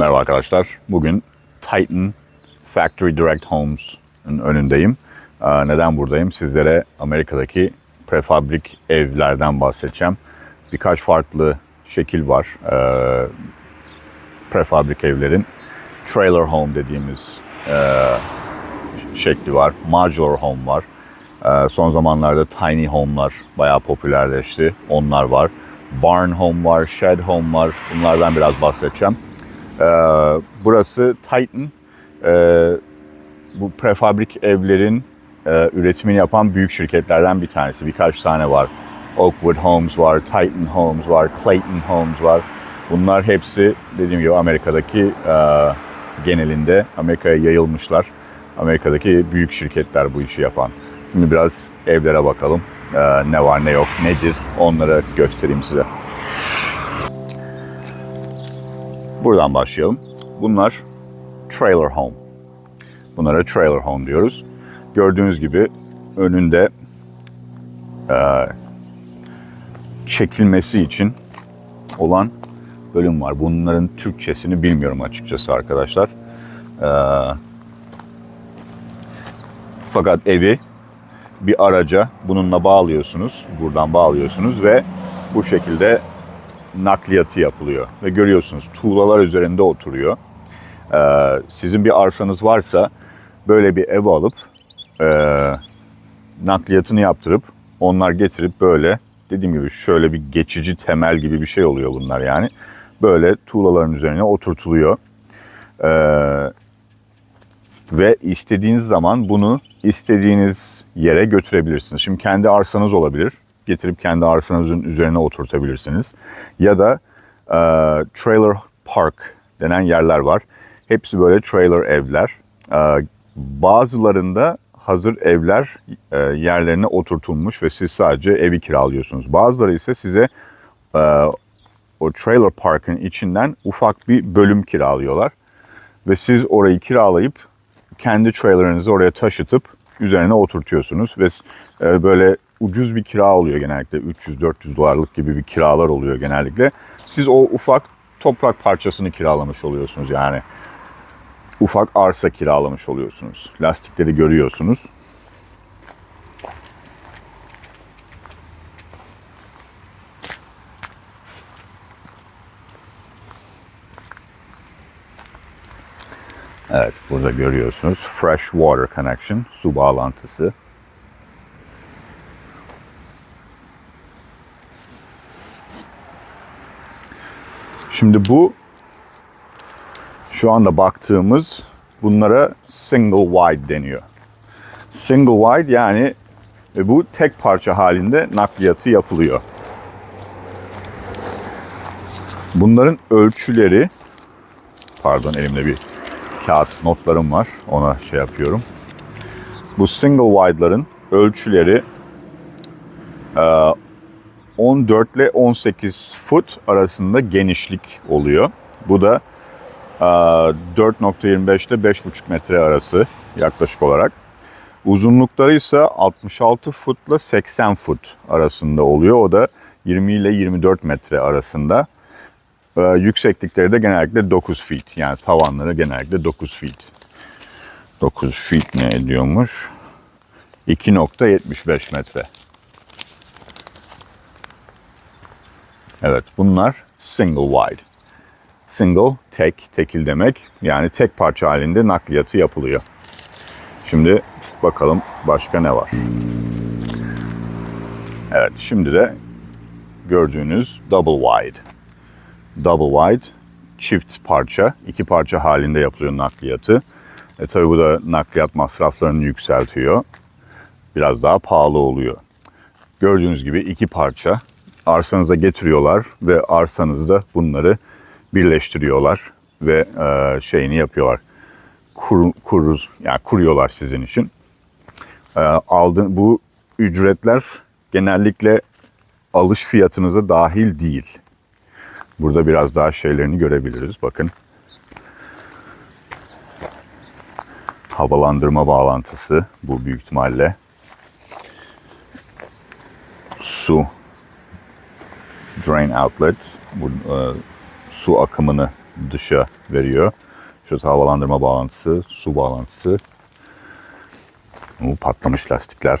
Merhaba arkadaşlar. Bugün Titan Factory Direct Homes'un önündeyim. Ee, Neden buradayım? Sizlere Amerika'daki prefabrik evlerden bahsedeceğim. Birkaç farklı şekil var. Ee, Prefabrik evlerin trailer home dediğimiz e, şekli var. Modular home var. Ee, Son zamanlarda tiny home'lar bayağı popülerleşti. Onlar var. Barn home var, shed home var. Bunlardan biraz bahsedeceğim. Ee, burası Titan. Ee, bu prefabrik evlerin e, üretimini yapan büyük şirketlerden bir tanesi. Birkaç tane var. Oakwood Homes var, Titan Homes var, Clayton Homes var. Bunlar hepsi dediğim gibi Amerika'daki e, genelinde Amerika'ya yayılmışlar. Amerika'daki büyük şirketler bu işi yapan. Şimdi biraz evlere bakalım. Ee, ne var ne yok, nedir onları göstereyim size. Buradan başlayalım. Bunlar trailer home. Bunlara trailer home diyoruz. Gördüğünüz gibi önünde e, çekilmesi için olan bölüm var. Bunların Türkçesini bilmiyorum açıkçası arkadaşlar. E, fakat evi bir araca bununla bağlıyorsunuz. Buradan bağlıyorsunuz ve bu şekilde nakliyatı yapılıyor. Ve görüyorsunuz tuğlalar üzerinde oturuyor. Ee, sizin bir arsanız varsa böyle bir ev alıp e, nakliyatını yaptırıp onlar getirip böyle dediğim gibi şöyle bir geçici temel gibi bir şey oluyor bunlar yani. Böyle tuğlaların üzerine oturtuluyor. Ee, ve istediğiniz zaman bunu istediğiniz yere götürebilirsiniz. Şimdi kendi arsanız olabilir. Getirip kendi arsanızın üzerine oturtabilirsiniz. Ya da e, trailer park denen yerler var. Hepsi böyle trailer evler. E, bazılarında hazır evler e, yerlerine oturtulmuş ve siz sadece evi kiralıyorsunuz. Bazıları ise size e, o trailer parkın içinden ufak bir bölüm kiralıyorlar. Ve siz orayı kiralayıp kendi trailerınızı oraya taşıtıp üzerine oturtuyorsunuz ve e, böyle ucuz bir kira oluyor genellikle 300-400 dolarlık gibi bir kiralar oluyor genellikle. Siz o ufak toprak parçasını kiralamış oluyorsunuz yani. Ufak arsa kiralamış oluyorsunuz. Lastikleri görüyorsunuz. Evet, burada görüyorsunuz fresh water connection, su bağlantısı. Şimdi bu şu anda baktığımız bunlara single wide deniyor. Single wide yani e, bu tek parça halinde nakliyatı yapılıyor. Bunların ölçüleri pardon elimde bir kağıt notlarım var. Ona şey yapıyorum. Bu single wide'ların ölçüleri e, 14 ile 18 foot arasında genişlik oluyor. Bu da e, 4.25 ile 5.5 metre arası yaklaşık olarak. Uzunlukları ise 66 foot ile 80 foot arasında oluyor. O da 20 ile 24 metre arasında. Ee, yükseklikleri de genellikle 9 feet. Yani tavanları genellikle 9 feet. 9 feet ne ediyormuş? 2.75 metre. Evet bunlar single wide. Single tek, tekil demek. Yani tek parça halinde nakliyatı yapılıyor. Şimdi bakalım başka ne var. Evet şimdi de gördüğünüz double wide double wide çift parça, iki parça halinde yapılıyor nakliyatı. E tabi bu da nakliyat masraflarını yükseltiyor. Biraz daha pahalı oluyor. Gördüğünüz gibi iki parça arsanıza getiriyorlar ve arsanızda bunları birleştiriyorlar ve e, şeyini yapıyorlar. Kur, kuruz, yani kuruyorlar sizin için. E, aldığın, bu ücretler genellikle alış fiyatınıza dahil değil. Burada biraz daha şeylerini görebiliriz. Bakın. Havalandırma bağlantısı bu büyük ihtimalle. Su. Drain outlet. Bu e, su akımını dışa veriyor. Şurası havalandırma bağlantısı, su bağlantısı. Bu patlamış lastikler.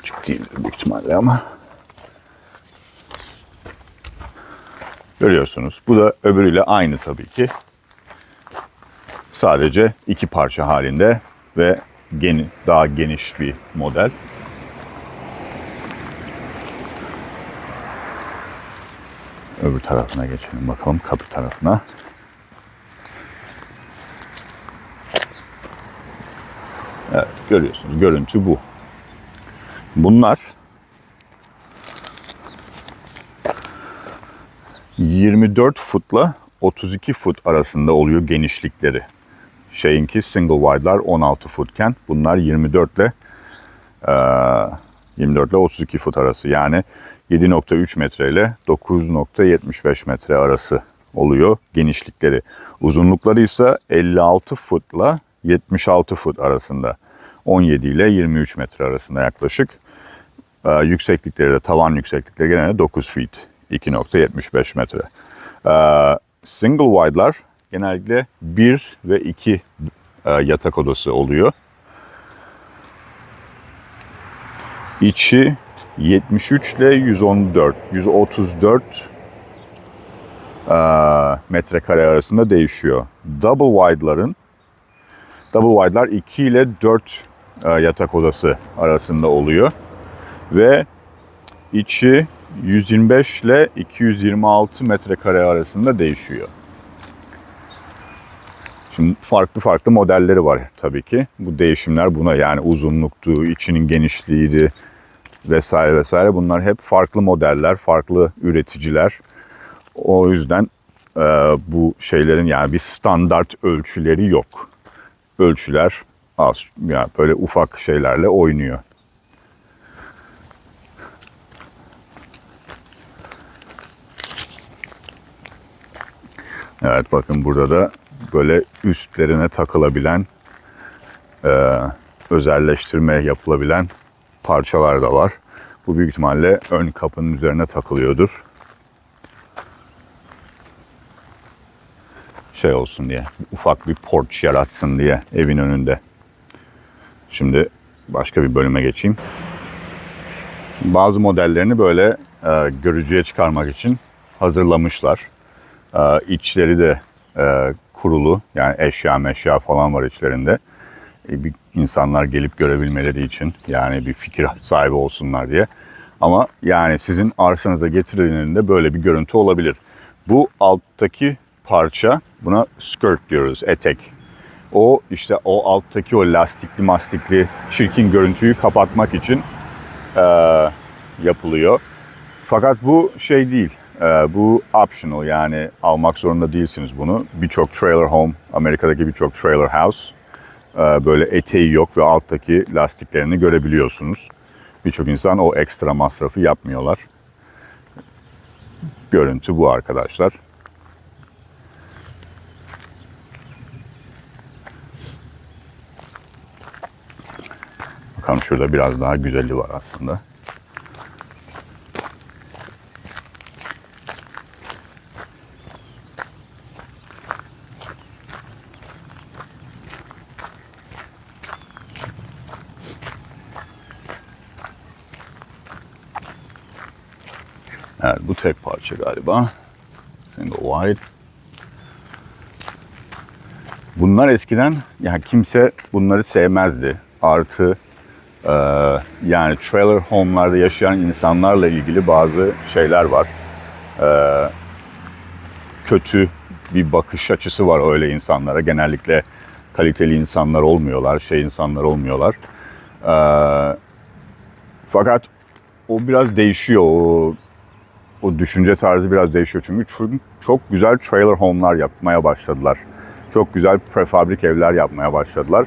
Açık değil büyük ihtimalle ama. Görüyorsunuz. Bu da öbürüyle aynı tabii ki. Sadece iki parça halinde ve geni, daha geniş bir model. Öbür tarafına geçelim bakalım kapı tarafına. Evet görüyorsunuz görüntü bu. Bunlar 24 futla 32 fut arasında oluyor genişlikleri. Şeyinki single wide'lar 16 futken bunlar 24 ile eee, 24 ile 32 fut arası. Yani 7.3 metre ile 9.75 metre arası oluyor genişlikleri. Uzunlukları ise 56 futla 76 fut arasında. 17 ile 23 metre arasında yaklaşık. Ee, yükseklikleri de tavan yükseklikleri genelde 9 feet. 2.75 metre. Ee, single wide'lar genellikle 1 ve 2 e, yatak odası oluyor. İçi 73 ile 114, 134 e, metrekare arasında değişiyor. Double wide'ların double wide'lar 2 ile 4 e, yatak odası arasında oluyor ve içi 125 ile 226 metrekare arasında değişiyor. Farklı farklı modelleri var tabii ki. Bu değişimler buna yani uzunluktu, içinin genişliğiydi vesaire vesaire bunlar hep farklı modeller, farklı üreticiler. O yüzden e, bu şeylerin yani bir standart ölçüleri yok. Ölçüler az yani böyle ufak şeylerle oynuyor. Evet bakın burada da böyle üstlerine takılabilen e, özelleştirme yapılabilen parçalar da var. Bu büyük ihtimalle ön kapının üzerine takılıyordur. Şey olsun diye, ufak bir porch yaratsın diye evin önünde. Şimdi başka bir bölüme geçeyim. Bazı modellerini böyle e, görücüye çıkarmak için hazırlamışlar. E, içleri de e, kurulu, yani eşya meşya falan var içlerinde. E, bir insanlar gelip görebilmeleri için yani bir fikir sahibi olsunlar diye. Ama yani sizin arsanıza getirildiğinde böyle bir görüntü olabilir. Bu alttaki parça buna skirt diyoruz, etek. O işte o alttaki o lastikli mastikli çirkin görüntüyü kapatmak için e, yapılıyor. Fakat bu şey değil. E, bu optional yani almak zorunda değilsiniz bunu. Birçok trailer home, Amerika'daki birçok trailer house e, böyle eteği yok ve alttaki lastiklerini görebiliyorsunuz. Birçok insan o ekstra masrafı yapmıyorlar. Görüntü bu arkadaşlar. Bakalım şurada biraz daha güzeli var aslında. Evet bu tek parça galiba. Single wide. Bunlar eskiden yani kimse bunları sevmezdi. Artı e, yani trailer home'larda yaşayan insanlarla ilgili bazı şeyler var. E, kötü bir bakış açısı var öyle insanlara. Genellikle kaliteli insanlar olmuyorlar, şey insanlar olmuyorlar. E, fakat o biraz değişiyor. O o düşünce tarzı biraz değişiyor çünkü çok, çok güzel trailer home'lar yapmaya başladılar. Çok güzel prefabrik evler yapmaya başladılar.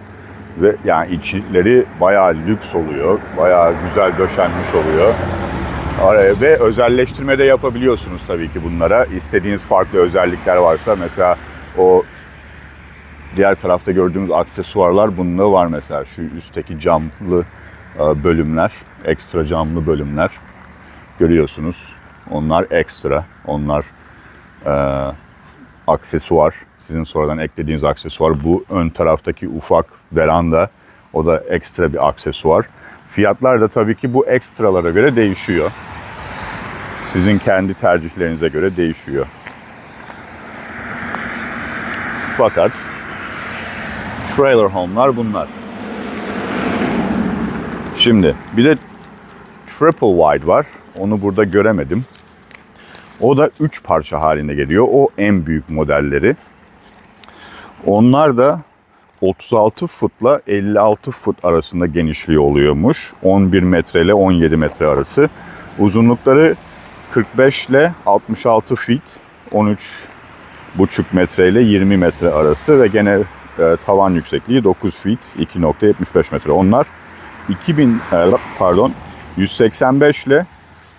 Ve yani içleri bayağı lüks oluyor. Bayağı güzel döşenmiş oluyor. Ve özelleştirme de yapabiliyorsunuz tabii ki bunlara. İstediğiniz farklı özellikler varsa mesela o diğer tarafta gördüğümüz aksesuarlar bunda var mesela. Şu üstteki camlı e, bölümler, ekstra camlı bölümler görüyorsunuz. Onlar ekstra, onlar e, aksesuar. Sizin sonradan eklediğiniz aksesuar. Bu ön taraftaki ufak veranda o da ekstra bir aksesuar. Fiyatlar da tabii ki bu ekstralara göre değişiyor. Sizin kendi tercihlerinize göre değişiyor. Fakat trailer home'lar bunlar. Şimdi bir de triple wide var. Onu burada göremedim. O da 3 parça halinde geliyor. O en büyük modelleri. Onlar da 36 footla 56 foot arasında genişliği oluyormuş. 11 metre ile 17 metre arası. Uzunlukları 45 ile 66 feet. 13 buçuk metre ile 20 metre arası ve gene e, tavan yüksekliği 9 feet 2.75 metre. Onlar 2000 e, pardon 185 ile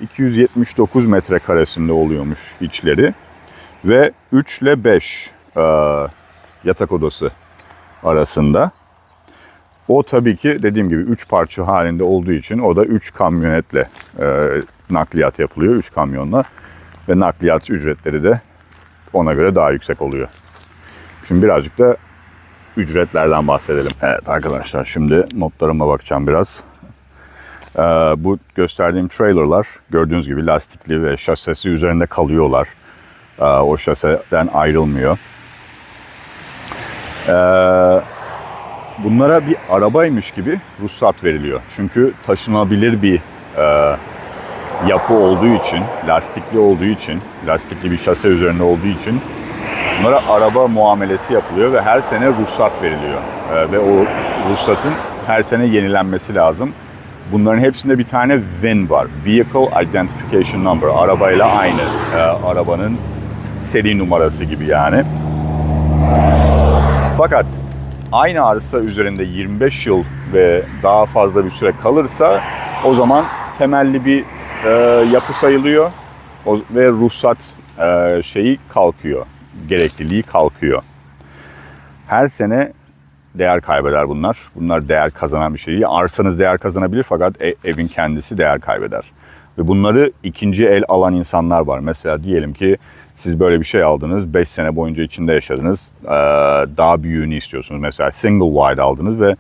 279 metre karesinde oluyormuş içleri ve 3 ile 5 e, yatak odası arasında. O tabii ki dediğim gibi 3 parça halinde olduğu için o da 3 kamyonetle e, nakliyat yapılıyor. 3 kamyonla ve nakliyat ücretleri de ona göre daha yüksek oluyor. Şimdi birazcık da ücretlerden bahsedelim. Evet arkadaşlar şimdi notlarıma bakacağım biraz. Ee, bu gösterdiğim trailerlar gördüğünüz gibi lastikli ve şasesi üzerinde kalıyorlar. Ee, o şaseden ayrılmıyor. Ee, bunlara bir arabaymış gibi ruhsat veriliyor. Çünkü taşınabilir bir e, yapı olduğu için, lastikli olduğu için, lastikli bir şase üzerinde olduğu için bunlara araba muamelesi yapılıyor ve her sene ruhsat veriliyor. Ve o ruhsatın her sene yenilenmesi lazım. Bunların hepsinde bir tane VIN var. Vehicle Identification Number. Arabayla aynı. Ee, arabanın seri numarası gibi yani. Fakat aynı arsa üzerinde 25 yıl ve daha fazla bir süre kalırsa o zaman temelli bir e, yapı sayılıyor o, ve ruhsat e, şeyi kalkıyor, gerekliliği kalkıyor. Her sene değer kaybeder bunlar. Bunlar değer kazanan bir şey. Arsanız değer kazanabilir fakat e- evin kendisi değer kaybeder. Ve bunları ikinci el alan insanlar var. Mesela diyelim ki siz böyle bir şey aldınız, 5 sene boyunca içinde yaşadınız, ee, daha büyüğünü istiyorsunuz. Mesela single wide aldınız ve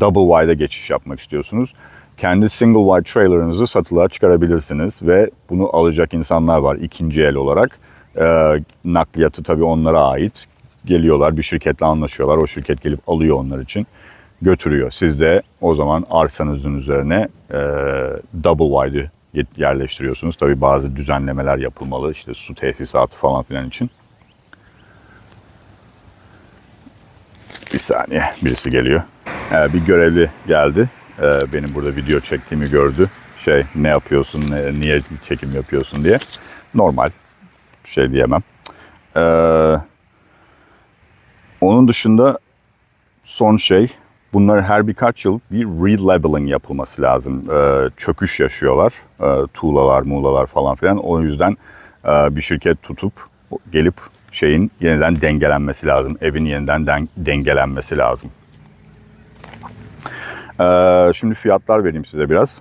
double wide'a geçiş yapmak istiyorsunuz. Kendi single wide trailer'ınızı satılığa çıkarabilirsiniz ve bunu alacak insanlar var ikinci el olarak. Ee, nakliyatı tabii onlara ait. Geliyorlar bir şirketle anlaşıyorlar. O şirket gelip alıyor onlar için götürüyor. Siz de o zaman arsanızın üzerine e, double wide'ı yerleştiriyorsunuz. Tabii bazı düzenlemeler yapılmalı. işte su tesisatı falan filan için. Bir saniye birisi geliyor. Ee, bir görevli geldi. Ee, benim burada video çektiğimi gördü. Şey ne yapıyorsun, ne- niye çekim yapıyorsun diye. Normal. Şey diyemem. Ee, onun dışında son şey bunlar her birkaç yıl bir re-leveling yapılması lazım. Ee, çöküş yaşıyorlar. Ee, tuğlalar, muğlalar falan filan. O yüzden e, bir şirket tutup gelip şeyin yeniden dengelenmesi lazım. Evin yeniden den- dengelenmesi lazım. Ee, şimdi fiyatlar vereyim size biraz.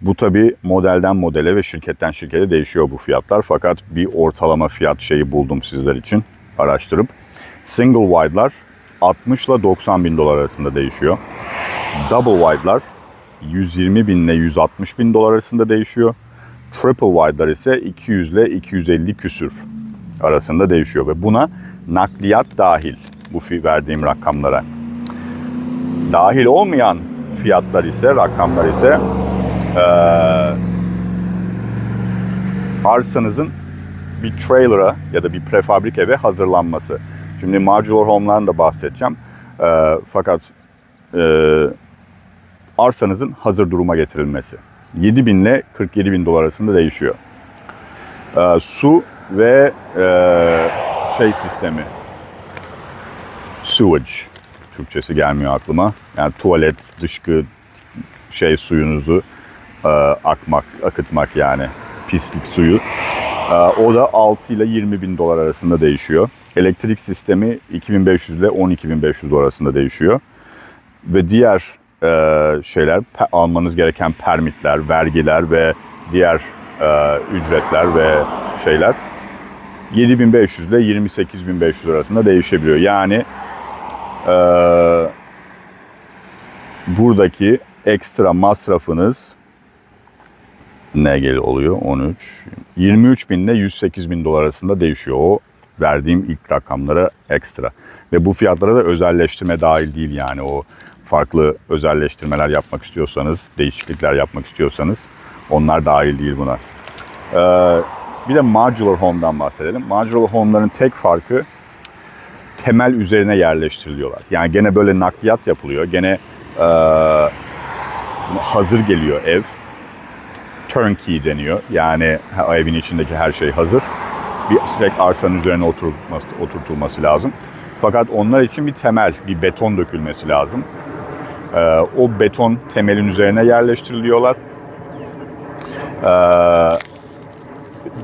Bu tabi modelden modele ve şirketten şirkete değişiyor bu fiyatlar. Fakat bir ortalama fiyat şeyi buldum sizler için araştırıp. Single wide'lar 60 ile 90 bin dolar arasında değişiyor. Double wide'lar 120 bin ile 160 bin dolar arasında değişiyor. Triple wide'lar ise 200 ile 250 küsür arasında değişiyor ve buna nakliyat dahil bu verdiğim rakamlara. Dahil olmayan fiyatlar ise rakamlar ise eee, arsanızın bir trailer'a ya da bir prefabrik eve hazırlanması. Şimdi modular home'dan da bahsedeceğim. Eee, fakat eee, arsanızın hazır duruma getirilmesi. 7 bin ile 47 bin dolar arasında değişiyor. Eee, su ve eee, şey sistemi, sewage, Türkçesi gelmiyor aklıma. Yani tuvalet, dışkı, şey suyunuzu e, akmak, akıtmak yani pislik suyu. E, o da 6 ile 20 bin dolar arasında değişiyor. Elektrik sistemi 2500 ile 12.500 dolar arasında değişiyor. Ve diğer e, şeyler, almanız gereken permitler, vergiler ve diğer e, ücretler ve şeyler 7500 ile 28500 arasında değişebiliyor. Yani e, buradaki ekstra masrafınız ne gel oluyor? 13. 23 bin ile 108 bin dolar arasında değişiyor. O verdiğim ilk rakamlara ekstra. Ve bu fiyatlara da özelleştirme dahil değil yani. O farklı özelleştirmeler yapmak istiyorsanız, değişiklikler yapmak istiyorsanız onlar dahil değil buna. Ee, bir de modular home'dan bahsedelim. Modular home'ların tek farkı temel üzerine yerleştiriliyorlar. Yani gene böyle nakliyat yapılıyor. Gene e, hazır geliyor ev. Turnkey deniyor. Yani evin içindeki her şey hazır. Bir tek arsanın üzerine oturtulması, oturtulması lazım. Fakat onlar için bir temel, bir beton dökülmesi lazım. Ee, o beton temelin üzerine yerleştiriliyorlar. Ee,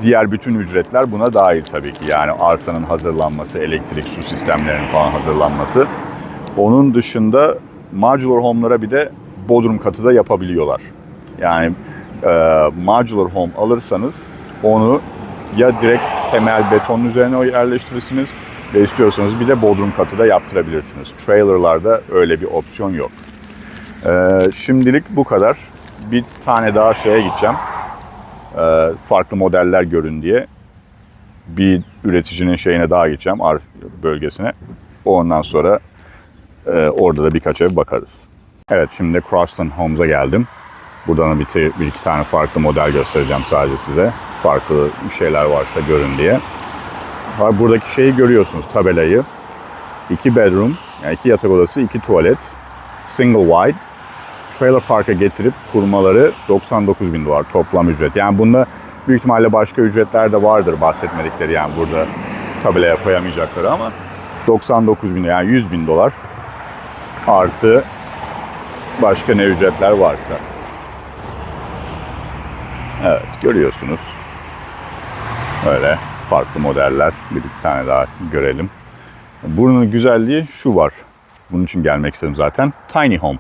diğer bütün ücretler buna dahil tabii ki. Yani arsanın hazırlanması, elektrik, su sistemlerinin falan hazırlanması. Onun dışında modular home'lara bir de bodrum katı da yapabiliyorlar. Yani e, modular home alırsanız onu ya direkt temel betonun üzerine yerleştirirsiniz ve istiyorsanız bir de bodrum katı da yaptırabilirsiniz. Trailerlarda öyle bir opsiyon yok. E, şimdilik bu kadar. Bir tane daha şeye gideceğim. E, farklı modeller görün diye bir üreticinin şeyine daha gideceğim arz bölgesine. Ondan sonra e, orada da birkaç ev bakarız. Evet şimdi Crossland Homes'a geldim. Buradan bir, bir iki tane farklı model göstereceğim sadece size. Farklı şeyler varsa görün diye. Buradaki şeyi görüyorsunuz tabelayı. İki bedroom, yani iki yatak odası, iki tuvalet. Single wide. Trailer park'a getirip kurmaları 99 bin dolar toplam ücret. Yani bunda büyük ihtimalle başka ücretler de vardır bahsetmedikleri yani burada tabelaya koyamayacakları ama 99 bin yani 100 bin dolar artı başka ne ücretler varsa. Evet görüyorsunuz. Öyle farklı modeller. Bir iki tane daha görelim. Bunun güzelliği şu var. Bunun için gelmek istedim zaten. Tiny Home.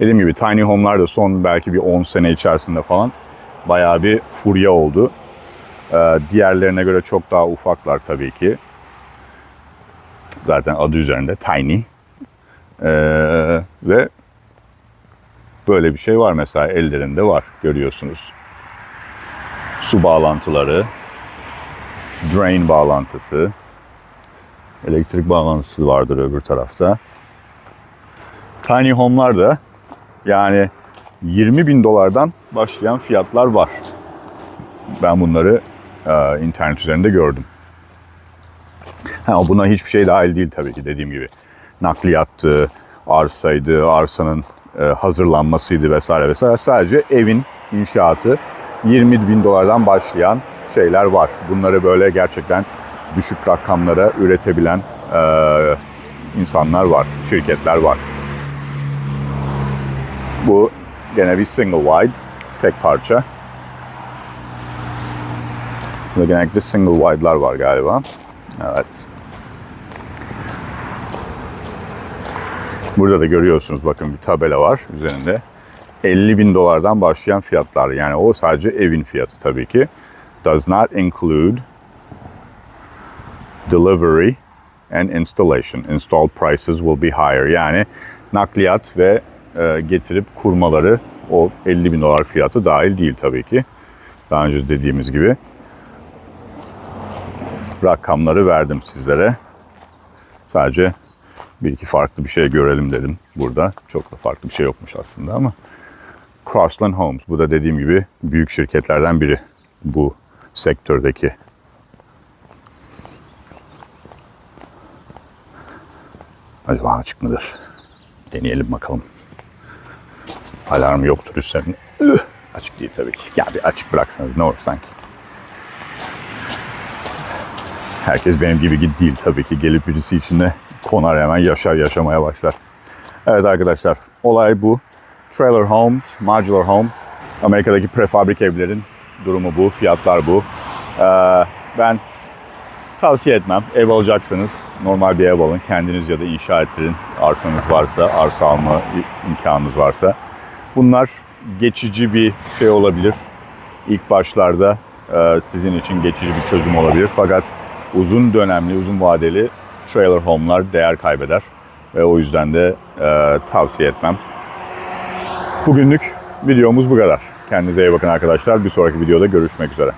Dediğim gibi tiny home'lar da son belki bir 10 sene içerisinde falan bayağı bir furya oldu. Ee, diğerlerine göre çok daha ufaklar tabii ki. Zaten adı üzerinde tiny. Ee, ve böyle bir şey var mesela ellerinde var görüyorsunuz. Su bağlantıları, drain bağlantısı, elektrik bağlantısı vardır öbür tarafta. Tiny home'lar da yani 20 bin dolardan başlayan fiyatlar var. Ben bunları e, internet üzerinde gördüm. Ha, buna hiçbir şey dahil değil tabii ki dediğim gibi. Nakliyattı, arsaydı, arsanın e, hazırlanmasıydı vesaire vesaire. Sadece evin inşaatı 20 bin dolardan başlayan şeyler var. Bunları böyle gerçekten düşük rakamlara üretebilen e, insanlar var, şirketler var. Bu gene bir single wide, tek parça. Burada genellikle single wide'lar var galiba. Evet. Burada da görüyorsunuz bakın bir tabela var üzerinde. 50 bin dolardan başlayan fiyatlar. Yani o sadece evin fiyatı tabii ki. Does not include delivery and installation. Installed prices will be higher. Yani nakliyat ve e, getirip kurmaları o 50 bin dolar fiyatı dahil değil tabii ki. Daha önce dediğimiz gibi rakamları verdim sizlere. Sadece bir iki farklı bir şey görelim dedim burada. Çok da farklı bir şey yokmuş aslında ama. Crossland Homes. Bu da dediğim gibi büyük şirketlerden biri bu sektördeki. Acaba açık mıdır? Deneyelim bakalım. Alarm yoktur üstlerinde. Açık değil tabii ki. Ya bir açık bıraksanız ne olur sanki. Herkes benim gibi değil tabii ki. Gelip birisi içinde konar hemen yaşar yaşamaya başlar. Evet arkadaşlar olay bu. Trailer Homes, Modular Home. Amerika'daki prefabrik evlerin durumu bu, fiyatlar bu. Ee, ben tavsiye etmem. Ev alacaksanız normal bir ev alın. Kendiniz ya da inşa ettirin. arsanız varsa, arsa alma imkanınız varsa. Bunlar geçici bir şey olabilir. İlk başlarda e, sizin için geçici bir çözüm olabilir. Fakat uzun dönemli, uzun vadeli trailer home'lar değer kaybeder. Ve o yüzden de e, tavsiye etmem. Bugünlük videomuz bu kadar. Kendinize iyi bakın arkadaşlar. Bir sonraki videoda görüşmek üzere.